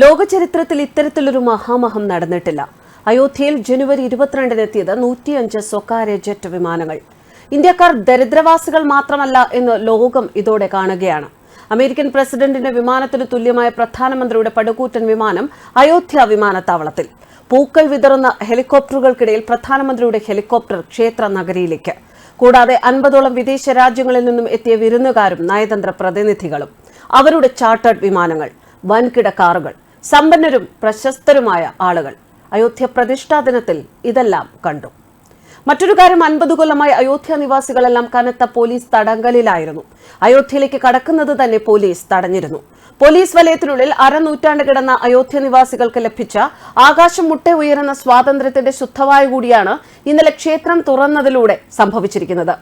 ലോക ചരിത്രത്തിൽ ഇത്തരത്തിലൊരു മഹാമഹം നടന്നിട്ടില്ല. അയോധ്യയിൽ ജനുവരി ഇരുപത്തിരണ്ടിനെത്തിയത് നൂറ്റിയഞ്ച് സ്വകാര്യ ജെറ്റ് വിമാനങ്ങൾ. ഇന്ത്യക്കാർ ദരിദ്രവാസികൾ മാത്രമല്ല എന്ന് ലോകം ഇതോടെ കാണുകയാണ്. അമേരിക്കൻ പ്രസിഡന്റിന്റെ വിമാനത്തിന് തുല്യമായ പ്രധാനമന്ത്രിയുടെ പടുകൂറ്റൻ വിമാനം അയോധ്യ വിമാനത്താവളത്തിൽ. പൂക്കൾ വിതറുന്ന ഹെലികോപ്റ്ററുകൾക്കിടയിൽ പ്രധാനമന്ത്രിയുടെ ഹെലികോപ്റ്റർ ക്ഷേത്ര നഗരിയിലേക്ക്. കൂടാതെ അൻപതോളം വിദേശ രാജ്യങ്ങളിൽ നിന്നും എത്തിയ വിരുന്നുകാരും നയതന്ത്ര പ്രതിനിധികളും. അവരുടെ ചാർട്ടേഡ് വിമാനങ്ങൾ വൻകിട കാറുകൾ സമ്പന്നരും പ്രശസ്തരുമായ ആളുകൾ. അയോധ്യ പ്രതിഷ്ഠാ ദിനത്തിൽ ഇതെല്ലാം കണ്ടു. മറ്റൊരു കാര്യം അൻപത് കൊല്ലമായി അയോധ്യ നിവാസികളെല്ലാം കനത്ത പോലീസ് തടങ്കലിലായിരുന്നു. അയോധ്യയിലേക്ക് കടക്കുന്നത് തന്നെ പോലീസ് തടഞ്ഞിരുന്നു. പോലീസ് വലയത്തിനുള്ളിൽ അരനൂറ്റാണ്ട് കിടന്ന അയോധ്യ നിവാസികൾക്ക് ലഭിച്ച ആകാശം മുട്ടെ ഉയരുന്ന സ്വാതന്ത്ര്യത്തിന്റെ ശുദ്ധവായു കൂടിയാണ് ഇന്നലെ ക്ഷേത്രം തുറന്നതിലൂടെ സംഭവിച്ചിരിക്കുന്നത്.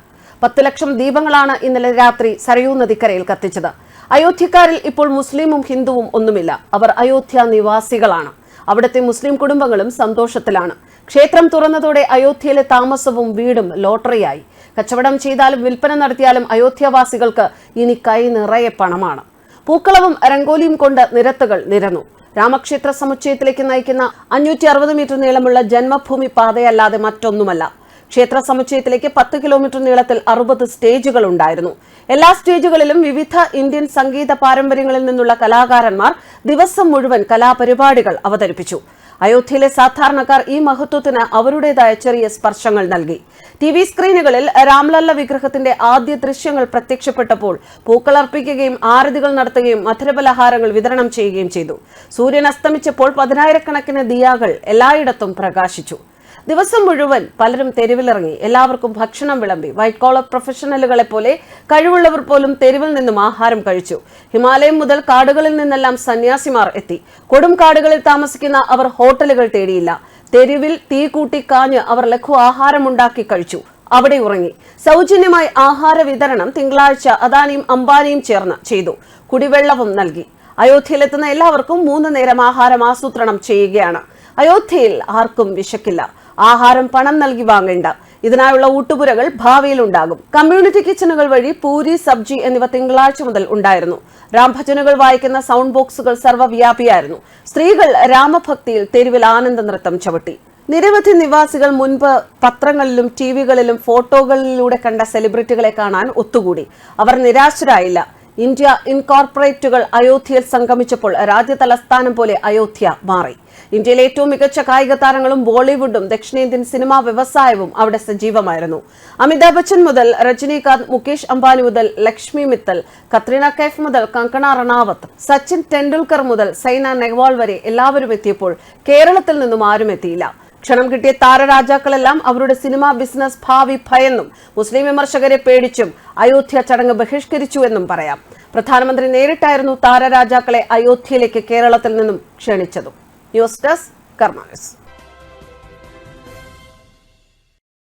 പത്ത് ലക്ഷം ദീപങ്ങളാണ് ഇന്നലെ രാത്രി സരയൂ നദിക്കരയിൽ കത്തിച്ചത്. അയോധ്യക്കാരിൽ ഇപ്പോൾ മുസ്ലിമും ഹിന്ദുവും ഒന്നുമില്ല. അവർ അയോധ്യ നിവാസികളാണ്. അവിടുത്തെ മുസ്ലിം കുടുംബങ്ങളും സന്തോഷത്തിലാണ്. ക്ഷേത്രം തുറന്നതോടെ അയോധ്യയിലെ താമസവും വീടും ലോട്ടറിയായി. കച്ചവടം ചെയ്താലും വിൽപ്പന നടത്തിയാലും അയോധ്യവാസികൾക്ക് ഇനി കൈ നിറയെ പണമാണ്. പൂക്കളവും രംഗോലിയും കൊണ്ട് നിരത്തുകൾ നിരന്നു. രാമക്ഷേത്ര സമുച്ചയത്തിലേക്ക് നയിക്കുന്ന അഞ്ഞൂറ്റി അറുപത് മീറ്റർ നീളമുള്ള ജന്മഭൂമി പാതയല്ലാതെ മറ്റൊന്നുമല്ല. ക്ഷേത്ര സമുച്ചയത്തിലേക്ക് പത്ത് കിലോമീറ്റർ നീളത്തിൽ അറുപത് സ്റ്റേജുകൾ ഉണ്ടായിരുന്നു. എല്ലാ സ്റ്റേജുകളിലും വിവിധ ഇന്ത്യൻ സംഗീത പാരമ്പര്യങ്ങളിൽ നിന്നുള്ള കലാകാരന്മാർ ദിവസം മുഴുവൻ കലാപരിപാടികൾ അവതരിപ്പിച്ചു. അയോധ്യയിലെ സാധാരണക്കാർ ഈ മഹത്വത്തിന് അവരുടേതായ ചെറിയ സ്പർശങ്ങൾ നൽകി. ടി വി സ്ക്രീനുകളിൽ രാംലല്ല വിഗ്രഹത്തിന്റെ ആദ്യ ദൃശ്യങ്ങൾ പ്രത്യക്ഷപ്പെട്ടപ്പോൾ പൂക്കളർപ്പിക്കുകയും ആരതികൾ നടത്തുകയും മധുരപലഹാരങ്ങൾ വിതരണം ചെയ്യുകയും ചെയ്തു. സൂര്യൻ അസ്തമിച്ചപ്പോൾ പതിനായിരക്കണക്കിന് ദിയാകൾ എല്ലായിടത്തും പ്രകാശിച്ചു. ദിവസം മുഴുവൻ പലരും തെരുവിലിറങ്ങി. എല്ലാവർക്കും ഭക്ഷണം വിളമ്പി. വൈറ്റ് കോളർ പ്രൊഫഷണലുകളെ പോലെ കഴിവുള്ളവർ പോലും തെരുവിൽ നിന്നും ആഹാരം കഴിച്ചു. ഹിമാലയം മുതൽ കാടുകളിൽ നിന്നെല്ലാം സന്യാസിമാർ എത്തി. കൊടും കാടുകളിൽ താമസിക്കുന്ന അവർ ഹോട്ടലുകൾ തേടിയില്ല. തെരുവിൽ തീ കൂട്ടി കാഞ്ഞ് അവർ ലഘു ആഹാരമുണ്ടാക്കി കഴിച്ചു. അവിടെ ഉറങ്ങി. സൗജന്യമായി ആഹാര വിതരണം തിങ്കളാഴ്ച അദാനിയും അംബാനിയും ചേർന്ന് ചെയ്തു. കുടിവെള്ളവും നൽകി. അയോധ്യയിലെത്തുന്ന എല്ലാവർക്കും മൂന്ന് നേരം ആഹാരം ആസൂത്രണം ചെയ്യുകയാണ്. അയോധ്യയിൽ ആർക്കും വിശക്കില്ല. ആഹാരം പണം നൽകി വാങ്ങേണ്ട. ഇതിനായുള്ള ഊട്ടുപുരകൾ ഭാവിയിൽ ഉണ്ടാകും കമ്മ്യൂണിറ്റി കിച്ചണുകൾ വഴി പൂരി സബ്ജി എന്നിവ തിങ്കളാഴ്ച മുതൽ ഉണ്ടായിരുന്നു. രാംഭജനുകൾ വായിക്കുന്ന സൗണ്ട് ബോക്സുകൾ സർവവ്യാപിയായിരുന്നു. സ്ത്രീകൾ രാമഭക്തിയിൽ തെരുവിൽ ആനന്ദ നൃത്തം ചവിട്ടി. നിരവധി നിവാസികൾ മുൻപ് പത്രങ്ങളിലും ടി വികളിലും ഫോട്ടോകളിലൂടെ കണ്ട സെലിബ്രിറ്റികളെ കാണാൻ ഒത്തുകൂടി. അവർ നിരാശരായില്ല. ഇന്ത്യ ഇൻകോർപ്പറേറ്റുകൾ അയോധ്യയിൽ സംഗമിച്ചപ്പോൾ രാജ്യ തലസ്ഥാനം പോലെ അയോധ്യ മാറി. ഇന്ത്യയിലെ ഏറ്റവും മികച്ച കായിക താരങ്ങളും ബോളിവുഡും ദക്ഷിണേന്ത്യൻ സിനിമാ വ്യവസായവും അവിടെ സജീവമായിരുന്നു. അമിതാഭ് ബച്ചൻ മുതൽ രജനീകാന്ത് മുകേഷ് അംബാനി മുതൽ ലക്ഷ്മി മിത്തൽ കത്രീന കൈഫ് മുതൽ കങ്കണ റണാവത്ത് സച്ചിൻ ടെണ്ടുൽക്കർ മുതൽ സൈന നെഹ്വാൾ വരെ എല്ലാവരും എത്തിയപ്പോൾ കേരളത്തിൽ നിന്നും ആരും എത്തിയില്ല. ക്ഷണം കിട്ടിയ താരരാജാക്കളെല്ലാം അവരുടെ സിനിമാ ബിസിനസ് ഭാവി ഭയന്നും മുസ്ലിം വിമർശകരെ പേടിച്ചും അയോധ്യ ചടങ്ങ് ബഹിഷ്കരിച്ചു എന്നും പറയാം. പ്രധാനമന്ത്രി നേരിട്ടായിരുന്നു താരരാജാക്കളെ അയോധ്യയിലേക്ക് കേരളത്തിൽ നിന്നും ക്ഷണിച്ചതും. News desk കർമാനസ്.